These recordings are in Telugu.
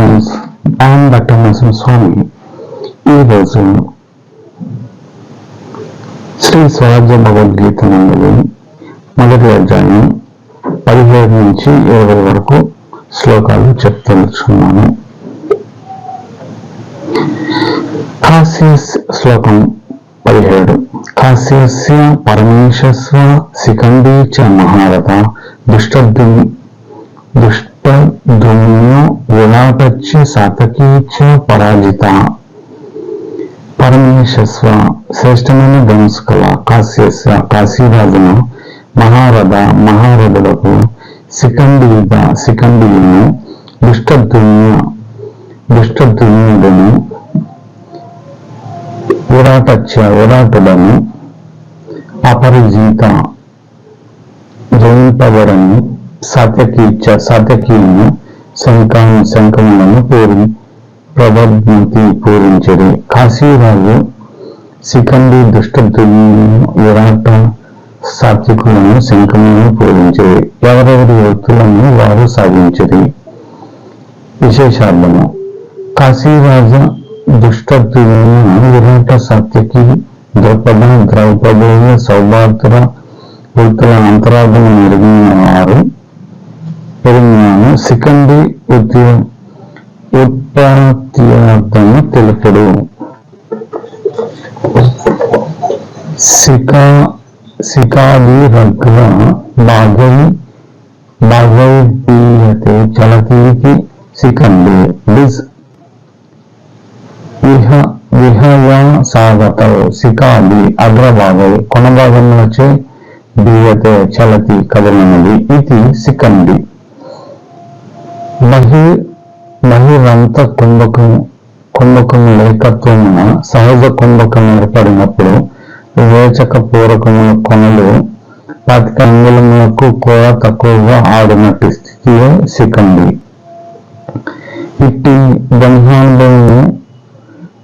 ఫ్రెండ్స్ ఆన్ భట్టనరసింహ స్వామి ఈరోజు శ్రీ స్వరాజ్య భగవద్గీత నందు మొదటి అధ్యాయం పదిహేడు నుంచి ఇరవై వరకు శ్లోకాలు చెప్తలుచుకున్నాను కాశ్యస్ శ్లోకం పదిహేడు. కాశ్యస్య పరమేశ్వర శిఖండీ చ మహారథ దుష్టద్యు దుష్ట విరాటచ్చ సాతకీ చ పరాజిత పరమేశస్వ శ్రేష్టమైన ధనుసు కల కాశ్యస్య కాశీరాజును మహారథ మహారథులకు శిఖండీత శిఖండీయును దుష్టద్యుమ్న దుష్టద్యుమ్నుడును విరాటచ్చ విరాటులను అపరిజిత జయింపబడని సాత్యకీచ సాత్యకీయును శంఖాను శంఖములను పూరి ప్రబద్మతి పూరించడు. కాశీరాజు సికంది దుష్టద్యుమ్ను విరాట సాత్వికులను శంఖములను పూరించడు. ఎవరెవరి వ్యక్తులను వారు సాధించది విశేషార్థము. కాశీరాజ దుష్టద్యుమ్ను విరాట సాత్యకి ద్రౌపద ద్రౌపదేయ సౌభాగ్ర వృత్తుల అంతరార్థం ఎరిగిన వారు ఎరిగినాను శిఖండి ఉద్య ఉత్పత్తియార్థము తెలుపుడు శిఖా శిఖాది రగ్ర భాగై భాగవీయతే చలతీకి శిఖండి డిస్ విహ విహయ సాగత శిఖాది అగ్రభాగై కొనభాగములచే దీయతే చలతి కదలనది ఇది శిఖండి మహి మహిరంత కుంభకం కుంభకం లేఖత్వమున సహజ కుంభకం ఏర్పడినప్పుడు వివేచక పూర్వకమైన కొనలు పాతిక అంగుళములకు కూడా తక్కువగా ఆడినట్టు స్థితిలో శిఖండి ఇట్టి బ్రహ్మానుభవము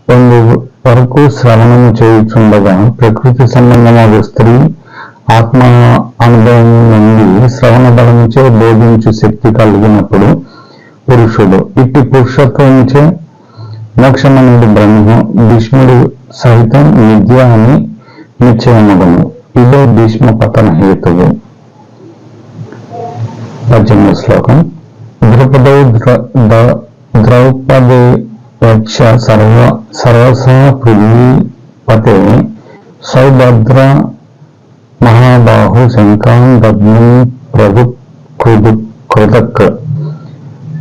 పొందు వరకు శ్రవణము చేయుచుండగా ప్రకృతి సంబంధమైన స్త్రీ ఆత్మ అనుభవం నుండి శ్రవణ బలముచే బోధించు శక్తి కలిగినప్పుడు పురుషుడు. ఇట్టి పురుషత్వంచే మోక్షమనుడు బ్రహ్మ భీష్ముడు సహితం విద్య అని నిశ్చయమగను. ఇదే భీష్మ పతన హేతువు. పద్దెనిమిది శ్లోకం. ద్రుపదౌ ద్రౌపదే యక్ష సర్వ సర్వసా పృథ్వీపతే సౌభద్ర మహాబాహు శంకాం దగ్ని ప్రభు కృదు కృతక్.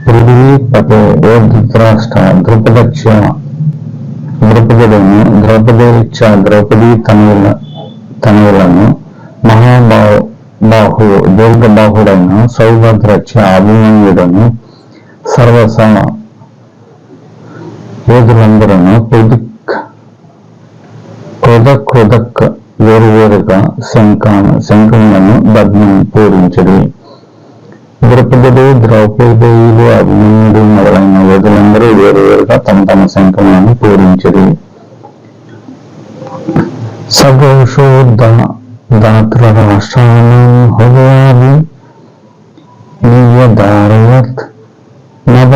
పృథ్వీపతే ఓ ధృతరాష్ట్ర ద్రుపదక్ష ద్రౌపదులను ద్రౌపదేచ్చ ద్రౌపది తనయుల తనయులను మహాబాహు బాహు దీర్ఘబాహుడైన సౌభద్రచ్చ అభిమన్యుడను సర్వస యోధులందరూ కుదుక్ క్రోధక్ క్రోధక్ వేరువేరుగా శంఖ శంఖములను భగ్నం పూరించడి ద్రౌపదుడు ద్రౌపదేయులు అభిమన్యుడు మొదలైన యోధులందరూ వేరువేరుగా తమ తమ శంఖములను పూరించరు. సఘోషో దాత్ర రాష్ట్రానం హృదయాది నవ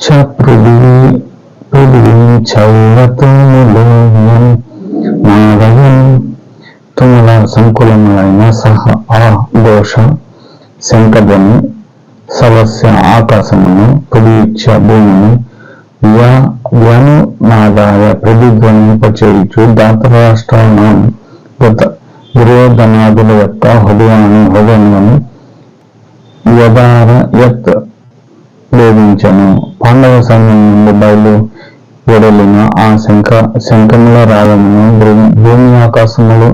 చ పృథివీ పృథివీం చైవతములోయం మాధవం తుముల సంకులములైన సహ ఆ ఘోష శంఖధ్వని సవస్య ఆకాశమును పులిచ్చ భూమిని వ్యనునాదాయ ప్రతిధ్వనింపచేయుచు దాతరాష్ట్రానం గత దుర్యోధనాదుల యొక్క హృదయాన్ని హృదయములను యదార యత్ భేదించను పాండవ సైన్యం నుండి బయలు వెడలిన ఆ శంఖ శంఖముల రాగమును భూమి ఆకాశములు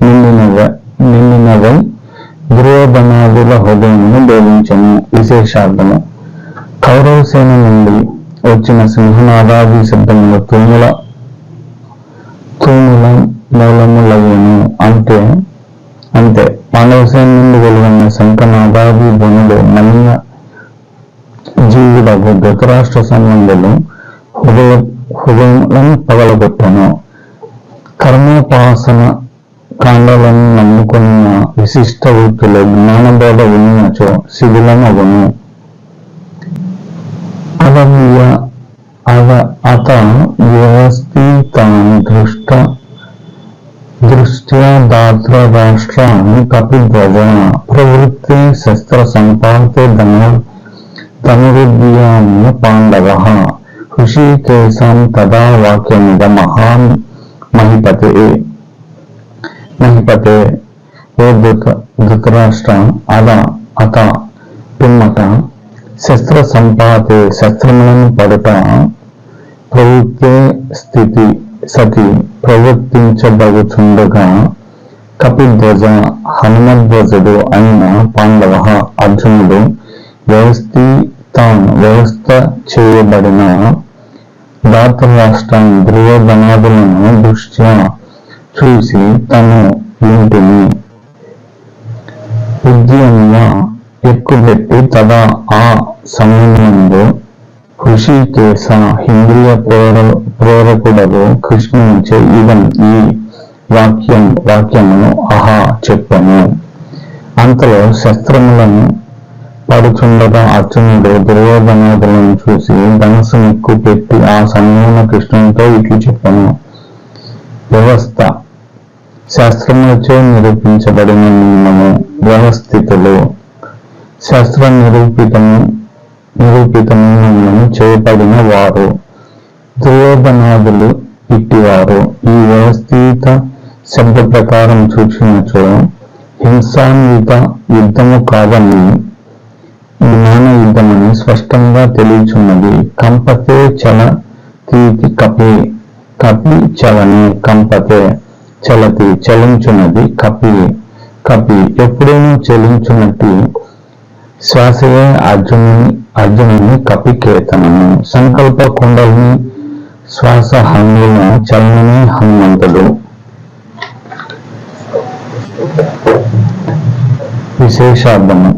నిండినవ నిండినవై దుర్యోధనాదుల హృదయమును భేదించను విశేషార్థము. కౌరవసేన నుండి వచ్చిన సింహనాదాది శబ్దముల తూముల తూముల మూలములయ్యను. అంటే అంతే మానవసేన నుండి వెలువన్న శంఖనాదాది ధ్వనులు మలిన జీవుడకు ధృతరాష్ట్ర సంబంధులు హృదయ హృదయములను పగలగొట్టను. కర్మోపాసన కాండాలను నమ్ముకున్న విశిష్ట వృత్తులు జ్ఞానబోధ ఉన్నచో శిథిలమగును అవలీయ అవ అత వ్యవస్థితాన్ని దృష్ట దృష్ట్యా దాత్ర రాష్ట్రాన్ కపిధ్వజ ప్రవృత్తి శస్త్ర సంపాతే ధన ధనురుద్యామ్య పాండవ హృషికేశం తదా వాక్యమిద మహాన్ మహిపతే. మహిపతే ఓ ధృత ధృతరాష్ట్ర అద అత పిమ్మట శస్త్ర సంపాతే శస్త్రములను పడుట ప్రవృత్తే స్థితి సతి ప్రవర్తించబడుచుండగా కపిధ్వజ హనుమధ్వజుడు అయిన పాండవ అర్జునుడు వ్యవస్థితాన్ వ్యవస్థ చేయబడిన రాష్ట్రం ధ్రువధనాదులను దృష్ట్యా చూసి తను ఇంటిని ఉద్యమంగా ఎక్కుపెట్టి తదా ఆ సమయంలో హృషికేశ ఇంద్రియ ప్రేర ప్రేరకుడలో కృష్ణునిచే ఇదం ఈ వాక్యం వాక్యమును ఆహా చెప్పను. అంతలో శస్త్రములను పడుచుండగా అర్జునుడు దుర్యోధనాదులను చూసి ధనస్సు ఎక్కువ పెట్టి ఆ సమయంలో కృష్ణునితో ఇట్లు చెప్పను. వ్యవస్థ శాస్త్రములచే నిరూపించబడిన నియమము వ్యవస్థితులు. శాస్త్ర నిరూపితము నిరూపితమైన చేయబడిన వారు. దుర్యోధనాదులు ఇట్టివారు. ఈ వ్యవస్థిత శబ్ద ప్రకారం చూచినచో హింసాన్విత యుద్ధము కాదని జ్ఞాన యుద్ధమని స్పష్టంగా తెలియచున్నది. కంపతే చల తీతి కపి కపి చలని కంపతే. చలతి చలించున్నది కపి కపి ఎప్పుడైనా చలించున్నట్టు శ్వాసయే అర్జునుని అర్జునుని కపికేతనము. సంకల్ప కుండలిని శ్వాస హంగుల చలనని హనుమంతుడు. విశేషార్థము.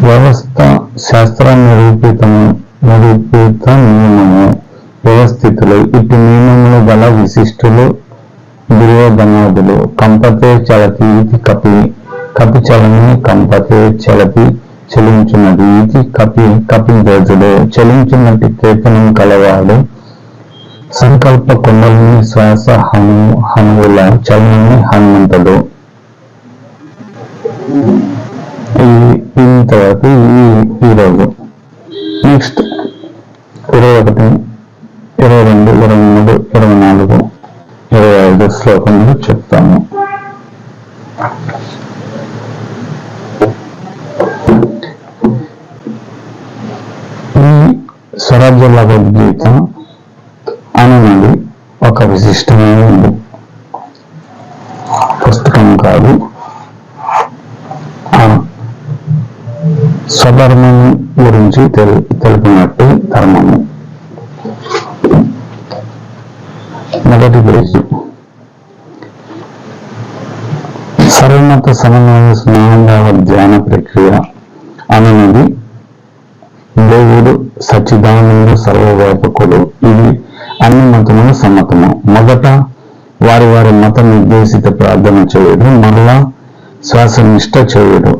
వ్యవస్థ శాస్త్ర నిరూపితము నిరూపిత నియమము. వ్యవస్థితులు ఇటు నియమములు గల విశిష్టులు దుర్యోధనాదులు. కంపతే చలతి ఇది కపి కపి చలని కంపతే చలతి చలించున్నది ఇది కపి కపి రోజుడు చలించున్నట్టు కేతనం కలవాడు. సంకల్ప కొండలని శ్వాస హను హనువుల చలనని హనుమంతుడు. ఇంతవరకు ఈ ఈరోజు నెక్స్ట్ ఇరవై ఒకటి. శ్లోకంలో చెప్తాము. ఈ స్వరాజ్య భగవద్గీత అనేది ఒక విశిష్టమైన పుస్తకం కాదు. స్వధర్మం గురించి తెలు తెలిపినట్టు ధర్మము. మొదటి పేజీ సర్వమత సమన్వయ స్నేహంభావ ధ్యాన ప్రక్రియ అనేది దేవుడు సచ్చిదానంద సర్వవ్యాపకుడు. ఇది అన్ని మతముల సమ్మతము. మొదట వారి వారి మత నిర్దేశిత ప్రార్థన చేయడు మరలా శ్వాసనిష్ట చేయుడు.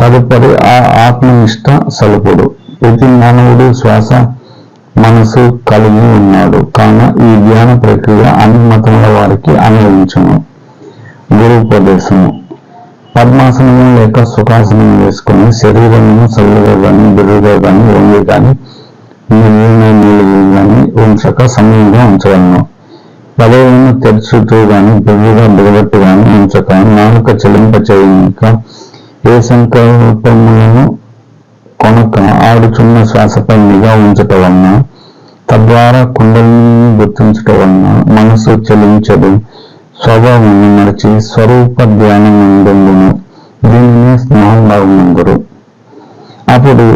తదుపరి ఆ ఆత్మనిష్ట సలుపుడు. ప్రతి మానవుడు శ్వాస మనసు కలిగి ఉన్నాడు. కాన ఈ ధ్యాన ప్రక్రియ అన్ని మతముల వారికి అన్వయించును గురుపదేశము. పద్మాసనము లేక సుఖాసనం వేసుకొని శరీరము చల్లగా కానీ బిరుగా కానీ వంగి కానీ నీళ్ళు కానీ ఉంచక సమయంగా ఉంచగలను. పదవులను తెరుచుతూ కానీ బిర్రుగా బిగబట్టు కానీ ఉంచక నాలుక చెలింప చేయక ఏ సంకల్పములను కొనక ఆడుచున్న శ్వాసపై నిఘా ఉంచటం వలన తద్వారా కుండలిని గుర్తించటం వలన మనసు చెలించడం స్వభావాన్ని మరిచి స్వరూప ధ్యానం ఉండను దీనిని స్నానందరు అప్పుడు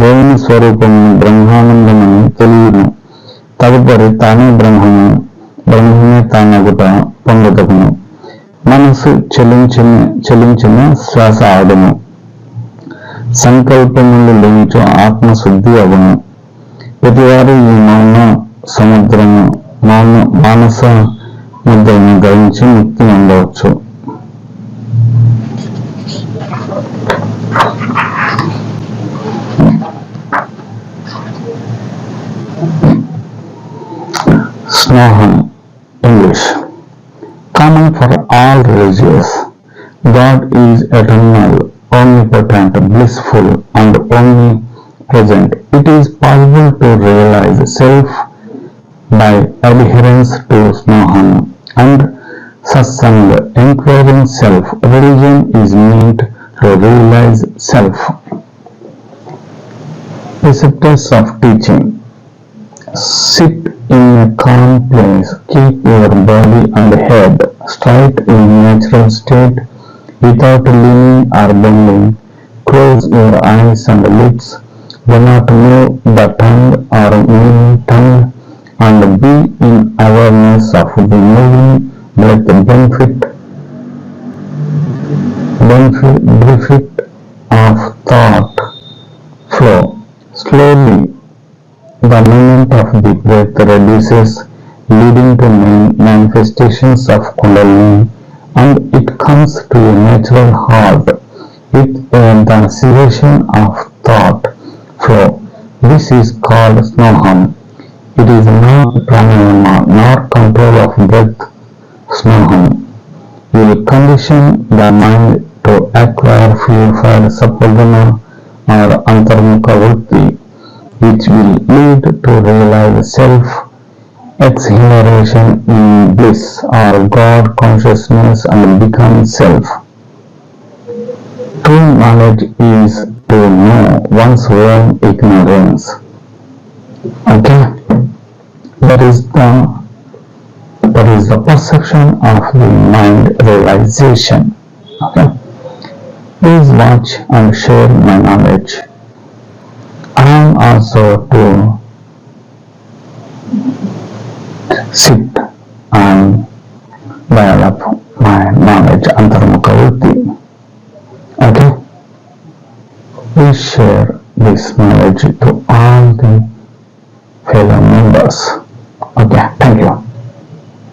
దేవుని స్వరూపము బ్రహ్మానందమని తెలియను. తదుపరి తానే బ్రహ్మము బ్రహ్మమే తానగుట పొందటకును. మనసు చెలించిన చెలించిన శ్వాస ఆడము సంకల్పములు లేనిచో ఆత్మశుద్ధి అగును. ప్రతివారు ఈ మౌన సముద్రము మౌన మానస ముద్దాయిని English. ముక్తి for all English God is eternal, omnipotent, blissful, and omnipresent. It is possible to realize self by adherence to Snohan and Satsang, inquiring self. Religion is meant to realize self. Preceptors of teaching. Sit in a calm place. Keep your body and head straight in natural state without leaning or bending. Close your eyes and lips. Do not move the tongue or move tongue and be in awareness of the moving breath benefit benefit, benefit of thought flow. Slowly the movement of the breath reduces, leading to man- manifestations of Kundalini, and it comes to a natural halt with the cessation of thought flow. This is called Snoham. It is not pranayama nor control of breath. Snoham will condition the mind to acquire purified sapaguna or antarmukha vritti which will lead to realize self exhilaration in bliss or God consciousness and become self. True knowledge is to know one's own ignorance. Okay? That is the that is the perception of the mind realization. Okay? Please watch and share my knowledge. I am also to sit and develop my knowledge antarmukha. Okay? Please share this knowledge to all the fellow members. 没有